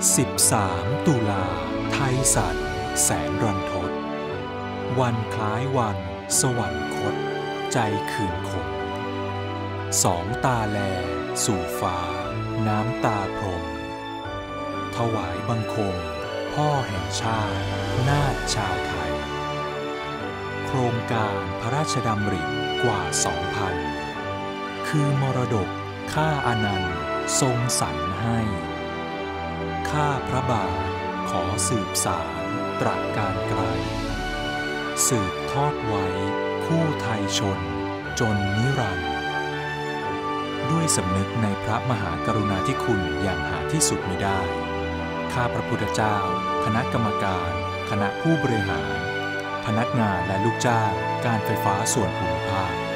13 ตุลา ไทยสัตว์ แสนรันทด วันคล้ายวัน สวรรคต ใจคืนคงสองตาแล สู่ฟ้า น้ำตาพรม ถวายบังคม พ่อแห่งชาติ นาถชาวไทย โครงการพระราชดำริกว่า 2,000 คือมรดกข้าอนันต์ ทรงสรรให้ ข้าพระบาทขอสืบสารตรัสการไกล สืบทอดไว้คู่ไทยชน จนนิรันดร์ด้วยสำนึกในพระมหากรุณาธิคุณอย่างหาที่สุดมิได้ ข้าพระพุทธเจ้า คณะกรรมการ คณะผู้บริหาร พนักงานและลูกจ้างการไฟฟ้าส่วนภูมิภาค